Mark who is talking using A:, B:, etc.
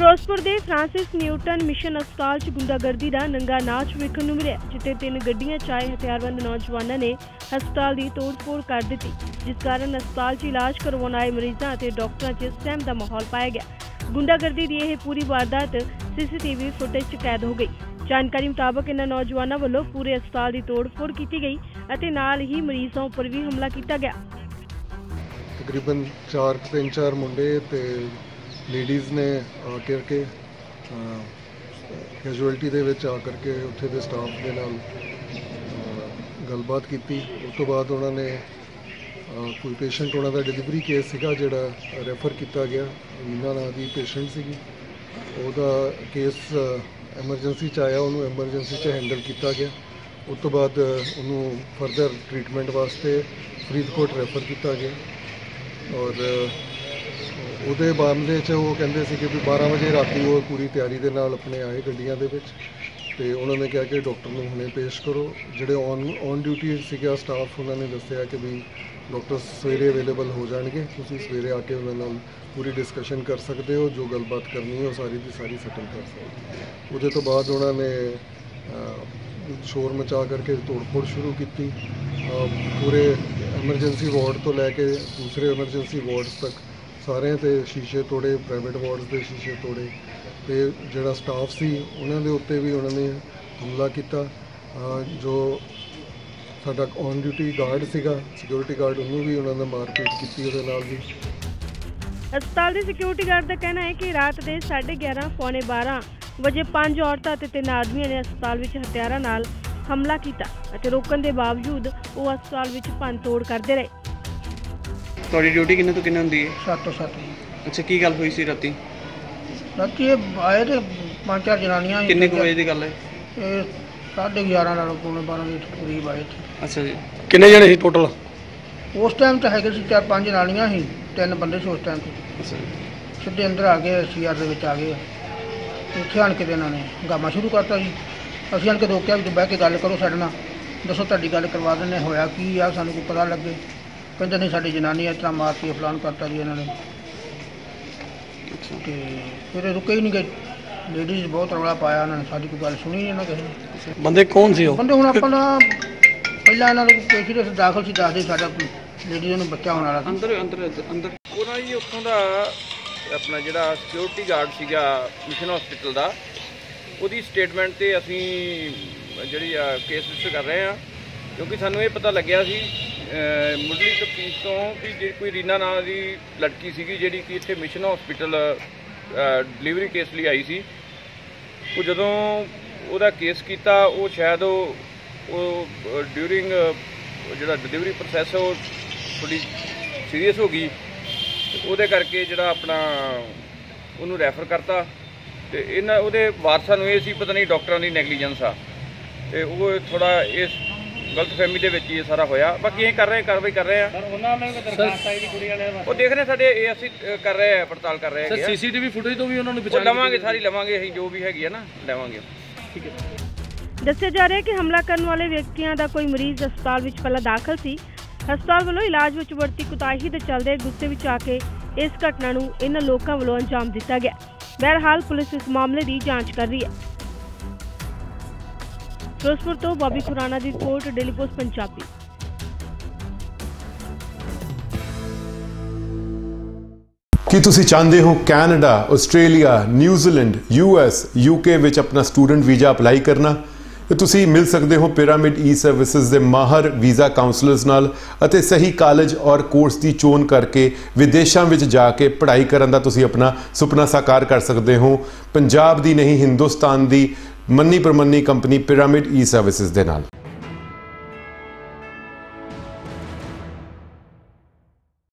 A: ਫਿਰੋਜ਼ਪੁਰ ਦੇ Francis Newton mission ਹਸਪਤਾਲ 'ਚ ਗੁੰਡਾਗਰਦੀ ਦਾ ਨੰਗਾ ਨਾਚ ਵੇਖਣ ਨੂੰ ਮਿਲਿਆ, ਜਿੱਥੇ ਤਿੰਨ ਗੱਡੀਆਂ 'ਚ ਆਏ ਹਥਿਆਰਬੰਦ ਨੌਜਵਾਨਾਂ ਨੇ ਹਸਪਤਾਲ ਦੀ ਤੋੜ-ਫੋੜ ਕਰ ਦਿੱਤੀ, ਜਿਸ ਕਾਰਨ ਹਸਪਤਾਲ 'ਚ ਇਲਾਜ ਕਰਵਾਉਣ ਆਏ ਮਰੀਜ਼ਾਂ ਅਤੇ ਡਾਕਟਰਾਂ 'ਚ ਸਹਿਮ ਦਾ ਮਾਹੌਲ ਪਾਇਆ ਗਿਆ। ਗੁੰਡਾਗਰਦੀ ਦੀ ਇਹ ਪੂਰੀ ਵਾਰਦਾਤ ਸੀਸੀਟੀਵੀ ਫੁਟੇਜ 'ਚ ਕੈਦ ਹੋ ਗਈ। ਜਾਣਕਾਰੀ ਮੁਤਾਬਕ ਇਹਨਾਂ ਨੌਜਵਾਨਾਂ ਵੱਲੋਂ ਪੂਰੇ ਹਸਪਤਾਲ ਦੀ ਤੋੜ-ਫੋੜ ਕੀਤੀ ਗਈ ਅਤੇ ਨਾਲ ਹੀ ਮਰੀਜ਼ਾਂ ਉੱਪਰ ਵੀ ਹਮਲਾ ਕੀਤਾ ਗਿਆ।
B: ਤਕਰੀਬਨ 4 ਤਿੰਨ ਚਾਰ ਮੁੰਡੇ ਤੇ ਲੇਡੀਜ਼ ਨੇ ਆ ਕਰਕੇ ਕੈਜੂਅਲਟੀ ਦੇ ਵਿੱਚ ਆ ਕਰਕੇ ਉੱਥੇ ਦੇ ਸਟਾਫ ਦੇ ਨਾਲ ਗੱਲਬਾਤ ਕੀਤੀ। ਉਸ ਤੋਂ ਬਾਅਦ ਉਹਨਾਂ ਨੇ ਕੋਈ ਪੇਸ਼ੈਂਟ ਉਹਨਾਂ ਦਾ ਡਿਲੀਵਰੀ ਕੇਸ ਸੀਗਾ ਜਿਹੜਾ ਰੈਫਰ ਕੀਤਾ ਗਿਆ। ਮੀਨਾ ਨਾਂ ਦੀ ਪੇਸ਼ੈਂਟ ਸੀਗੀ। ਉਹਦਾ ਕੇਸ ਐਮਰਜੈਂਸੀ ਚ ਆਇਆ। ਉਹਨੂੰ ਐਮਰਜੈਂਸੀ ਚ ਹੈਂਡਲ ਕੀਤਾ ਗਿਆ। ਉਸ ਤੋਂ ਬਾਅਦ, ਉਹਨੂੰ ਫਰਦਰ ਟ੍ਰੀਟਮੈਂਟ ਵਾਸਤੇ ਫਰੀਦਕੋਟ ਰੈਫਰ ਕੀਤਾ ਗਿਆ। ਔਰ ਉਹਦੇ ਮਾਮਲੇ 'ਚ ਉਹ ਕਹਿੰਦੇ ਸੀ ਕਿ ਵੀ 12 ਵਜੇ ਰਾਤੀ ਉਹ ਪੂਰੀ ਤਿਆਰੀ ਦੇ ਨਾਲ ਆਪਣੇ ਆਏ ਗੱਡੀਆਂ ਦੇ ਵਿੱਚ ਤੇ ਉਹਨਾਂ ਨੇ ਕਿਹਾ ਕਿ ਡਾਕਟਰ ਨੂੰ ਹੁਣੇ ਪੇਸ਼ ਕਰੋ। ਜਿਹੜੇ ਔਨ ਔਨ ਡਿਊਟੀ ਸੀਗਾ ਸਟਾਫ ਉਹਨਾਂ ਨੇ ਦੱਸਿਆ ਕਿ ਵੀ ਡਾਕਟਰ ਸਵੇਰੇ ਅਵੇਲੇਬਲ ਹੋ ਜਾਣਗੇ। ਤੁਸੀਂ ਸਵੇਰੇ ਆ ਕੇ ਉਹਨਾਂ ਨਾਲ ਪੂਰੀ ਡਿਸਕਸ਼ਨ ਕਰ ਸਕਦੇ ਹੋ। ਜੋ ਗੱਲਬਾਤ ਕਰਨੀ ਹੈ, ਉਹ ਸਾਰੀ ਦੀ ਸਾਰੀ ਸੈਟਲ ਕਰ ਸਕਦੇ ਹੋ। ਉਹਦੇ ਤੋਂ ਬਾਅਦ ਉਹਨਾਂ ਨੇ ਸ਼ੋਰ ਮਚਾ ਕਰਕੇ ਤੋੜਫੋੜ ਸ਼ੁਰੂ ਕੀਤੀ। ਪੂਰੇ ਐਮਰਜੈਂਸੀ ਵਾਰਡ ਤੋਂ ਲੈ ਕੇ ਦੂਸਰੇ ਐਮਰਜੈਂਸੀ ਵਾਰਡਸ ਤੱਕ ਸਾਰਿਆਂ ਤੇ ਸ਼ੀਸ਼ੇ ਤੋੜੇ ਪ੍ਰਾਈਵੇਟ ਵਾਰਡਸ ਦੇ ਸ਼ੀਸ਼ੇ ਤੋੜੇ ਤੇ ਜਿਹੜਾ ਸਟਾਫ ਸੀ ਉਹਨਾਂ ਦੇ ਉੱਤੇ ਵੀ ਉਹਨਾਂ ਨੇ ਹਮਲਾ ਕੀਤਾ। ਜੋ ਸਾਡਾ ਔਨ ਡਿਊਟੀ ਗਾਰਡ ਸੀਗਾ ਸਿਕਿਉਰਿਟੀ ਗਾਰਡ ਉਹਨੂੰ ਵੀ ਉਹਨਾਂ ਨੇ ਮਾਰਪੀਟ ਕੀਤੀ ਉਹਦੇ ਨਾਲ ਵੀ।
A: ਹਸਪਤਾਲ ਦੇ ਸਿਕਿਉਰਿਟੀ ਗਾਰਡ ਦਾ ਕਹਿਣਾ ਹੈ ਕਿ ਰਾਤ ਦੇ 11:30 ਪੌਣੇ 12 ਵਜੇ ਪੰਜ ਔਰਤਾਂ ਅਤੇ ਤਿੰਨ ਆਦਮੀਆਂ ਨੇ ਹਸਪਤਾਲ ਵਿੱਚ ਹਥਿਆਰਾਂ ਨਾਲ ਹਮਲਾ ਕੀਤਾ ਅਤੇ ਰੋਕਣ ਦੇ ਬਾਵਜੂਦ ਉਹ ਹਸਪਤਾਲ ਵਿੱਚ ਭੰਨ-ਤੋੜ ਕਰਦੇ ਰਹੇ।
C: ਤੁਹਾਡੀ ਡਿਊਟੀ ਕਿੰਨੇ ਤੋਂ ਕਿੰਨੇ ਹੁੰਦੀ ਹੈ?
D: ਸੱਤ ਤੋਂ ਸੱਤ ਜੀ।
C: ਅੱਛਾ ਕੀ ਗੱਲ ਹੋਈ ਸੀ ਰਾਤੀ?
D: ਰਾਤੀ ਇਹ ਆਏ ਤੇ ਪੰਜ ਚਾਰ ਜਨਾਨੀਆਂ ਸੀ।
C: ਕਿੰਨੇ ਕੁ ਵਜੇ ਦੀ ਗੱਲ ਹੈ?
D: ਇਹ ਸਾਢੇ 11 ਨਾਲ ਪੌਣੇ 12 ਦੇ ਕਰੀਬ ਆਏ ਇੱਥੇ।
C: ਅੱਛਾ ਜੀ।
E: ਕਿੰਨੇ ਜਣੇ ਸੀ ਟੋਟਲ
D: ਉਸ ਟਾਈਮ ਤਾਂ ਹੈਗੇ ਸੀ ਚਾਰ ਪੰਜ ਜਨਾਨੀਆਂ ਸੀ ਤਿੰਨ ਬੰਦੇ ਸੀ ਉਸ ਟਾਈਮ ਤੇ।
C: ਅੱਛਾ ਜੀ।
D: ਸਿੱਧੇ ਅੰਦਰ ਆ ਗਏ ਸੀਆਰ ਦੇ ਵਿੱਚ ਆ ਗਏ। ਉੱਥੇ ਆਣ ਕੇ ਤੇ ਇਹਨਾਂ ਨੇ ਗਾਮਾ ਸ਼ੁਰੂ ਕਰਤਾ ਜੀ। ਅਸੀਂ ਆਣ ਕੇ ਰੋਕਿਆ ਵੀ ਤੂੰ ਬਹਿ ਕੇ ਗੱਲ ਕਰੋ ਸਾਡੇ ਨਾਲ। ਦੱਸੋ ਤੁਹਾਡੀ ਗੱਲ ਕਰਵਾ ਦਿੰਦੇ ਹਾਂ। ਹੋਇਆ ਕੀ ਆ ਸਾਨੂੰ ਕੋਈ ਪਤਾ ਲੱਗੇ। ਕਹਿੰਦੇ ਨਹੀਂ ਸਾਡੀ ਜਨਾਨੀ ਇਸ ਤਰ੍ਹਾਂ ਮਾਰਤੀ ਫਲਾਨ ਕਰਤਾ ਜੀ ਇਹਨਾਂ ਨੇ। ਤੇ ਫਿਰ ਰੁਕੇ ਹੀ ਨਹੀਂ ਗਏ। ਲੇਡੀਜ਼ ਬਹੁਤ ਰੌਲਾ ਪਾਇਆ ਉਹਨਾਂ ਨੇ ਸਾਡੀ ਕੋਈ ਗੱਲ ਸੁਣੀ ਨਹੀਂ ਇਹਨਾਂ ਕਿਸੇ ਨੇ।
E: ਬੰਦੇ ਕੌਣ ਸੀ ਉਹ?
D: ਬੰਦੇ ਹੁਣ ਆਪਾਂ ਨਾ ਪਹਿਲਾਂ ਇਹਨਾਂ ਨੂੰ ਪੇਸ਼ੀ ਦੇ ਦਾਖਲ ਸੀ ਦੱਸਦੇ ਸਾਡਾ ਲੇਡੀ ਨੂੰ ਬੱਚਾ ਹੋਣ ਵਾਲਾ ਸੀ।
C: ਅੰਦਰ ਅੰਦਰ ਅੰਦਰ
F: ਉਹਨਾਂ ਜੀ ਉੱਥੋਂ ਦਾ ਆਪਣਾ ਜਿਹੜਾ ਸਿਕਿਉਰਿਟੀ ਗਾਰਡ ਸੀਗਾ ਮਿਸ਼ਨ ਹਸਪੀਟਲ ਦਾ ਉਹਦੀ ਸਟੇਟਮੈਂਟ ਤੇ ਅਸੀਂ ਜਿਹੜੀ ਆ ਕੇਸ ਰਜਿਸਟਰ ਕਰ ਰਹੇ ਆ ਕਿਉਂਕਿ ਸਾਨੂੰ ਇਹ ਪਤਾ ਲੱਗਿਆ ਸੀ ਅਹ, ਤਫਤੀਸ਼ ਤੋਂ ਵੀ ਜਿਹੜੀ ਕੋਈ ਰੀਨਾ ਨਾਂ ਦੀ ਲੜਕੀ ਸੀਗੀ ਜਿਹੜੀ ਕਿ ਇੱਥੇ ਮਿਸ਼ਨ ਹਸਪੀਟਲ ਡਿਲੀਵਰੀ ਕੇਸ ਲਈ ਆਈ ਸੀ ਉਹ ਜਦੋਂ ਉਹਦਾ ਕੇਸ ਕੀਤਾ ਉਹ ਸ਼ਾਇਦ ਉਹ ਉਹ ਡਿਊਰਿੰਗ ਜਿਹੜਾ ਡਿਲੀਵਰੀ ਪ੍ਰੋਸੈਸ ਉਹ ਥੋੜੀ ਸੀਰੀਅਸ ਹੋ ਗਈ। ਤੇ ਉਹਦੇ ਕਰਕੇ ਜਿਹੜਾ ਆਪਣਾ ਉਹਨੂੰ ਰੈਫਰ ਕਰਤਾ। ਤੇ ਇਹਨਾਂ ਉਹਦੇ ਵਾਰਸਾਂ ਨੂੰ ਇਹ ਸੀ ਪਤਾ ਨਹੀਂ ਡਾਕਟਰਾਂ ਦੀ ਨੈਗਲੀਜੈਂਸ ਆ। ਤੇ ਉਹ ਥੋੜਾ ਇਸ ਗਲਤਫਹਿਮੀ ਦੇ ਵਿੱਚ ਹੀ ਇਹ ਸਾਰਾ ਹੋਇਆ। ਬਾਕੀ ਇਹ ਕਰ ਰਹੇ ਕਾਰਵਾਈ ਕਰ ਰਹੇ ਆ। ਪਰ ਉਹਨਾਂ ਨੇ ਦਰਖਾਸਤ ਆਈ ਦੀ ਕੁੜੀਆਂ ਨੇ ਉਹ ਦੇਖ ਰਹੇ ਸਾਡੇ ਇਹ ਅਸੀਂ ਕਰ ਰਹੇ ਆ ਪੜਤਾਲ ਕਰ ਰਹੇ ਆ।
E: ਸੀਸੀਟੀਵੀ ਫੁਟੇਜ ਤੋਂ ਵੀ ਉਹਨਾਂ ਨੂੰ
F: ਉਹ ਲਵਾਂਗੇ ਸਾਰੀ ਲਵਾਂਗੇ ਅਸੀਂ ਜੋ ਵੀ ਹੈਗੀ ਆ ਨਾ ਲਵਾਂਗੇ।
A: ਦੱਸਿਆ ਜਾ ਰਿਹਾ ਹੈ ਕਿ ਹਮਲਾ ਕਰਨ ਵਾਲੇ ਵਿਅਕਤੀਆਂ ਦਾ ਕੋਈ ਮਰੀਜ਼ ਹਸਪਤਾਲ ਵਿੱਚ ਪਹਿਲਾਂ ਦਾਖਲ ਸੀ। ਹਸਪਤਾਲ ਵੱਲੋਂ ਇਲਾਜ ਵਿੱਚ ਵਰਤੀ ਕੁਤਾਹੀ ਦੇ ਚੱਲਦੇ ਗੁੱਸੇ ਵਿੱਚ ਆ ਕੇ ਇਸ ਘਟਨਾ ਨੂੰ ਇਹਨਾਂ ਲੋਕਾਂ ਵੱਲੋਂ ਅੰਜਾਮ ਦਿੱਤਾ ਗਿਆ। ਬਹਰਹਾਲ ਪੁਲਿਸ ਇਸ ਮਾਮਲੇ ਦੀ ਜਾਂਚ ਕਰ ਰਹੀ ਹੈ। ਫਿਰੋਜ਼ਪੁਰ ਤੋਂ ਬਾਬੀ ਖੁਰਾਨਾ ਦੀ ਰਿਪੋਰਟ, ਡੇਲੀ ਪੋਸਟ, ਪੰਜਾਬੀ।
G: ਕੀ ਤੁਸੀਂ ਚਾਹੁੰਦੇ ਹੋ Canada, Australia New Zealand US UK ਵਿੱਚ ਆਪਣਾ ਸਟੂਡੈਂਟ ਵੀਜ਼ਾ ਅਪਲਾਈ ਕਰਨਾ? ਤੇ ਤੁਸੀਂ ਮਿਲ ਸਕਦੇ ਹੋ ਪਿਰਾਮਿਡ ਈ ਸਰਵਿਸਿਜ਼ ਦੇ ਮਾਹਰ ਵੀਜ਼ਾ ਕਾਉਂਸਲਰਸ ਨਾਲ ਅਤੇ ਸਹੀ ਕਾਲਜ ਔਰ ਕੋਰਸ ਦੀ ਚੋਣ ਕਰਕੇ ਵਿਦੇਸ਼ਾਂ ਵਿੱਚ ਜਾ ਕੇ ਪੜ੍ਹਾਈ ਕਰਨ ਦਾ ਤੁਸੀਂ ਆਪਣਾ ਸੁਪਨਾ ਸਾਕਾਰ ਕਰ ਸਕਦੇ ਹੋ। ਪੰਜਾਬ ਦੀ ਨਹੀਂ, ਹਿੰਦੁਸਤਾਨ ਦੀ ਮੰਨੀ ਪ੍ਰਮੰਨੀ ਕੰਪਨੀ ਪਿਰਾਮਿਡ ਈ ਸਰਵਿਸਿਜ਼ ਦੇ ਨਾਲ।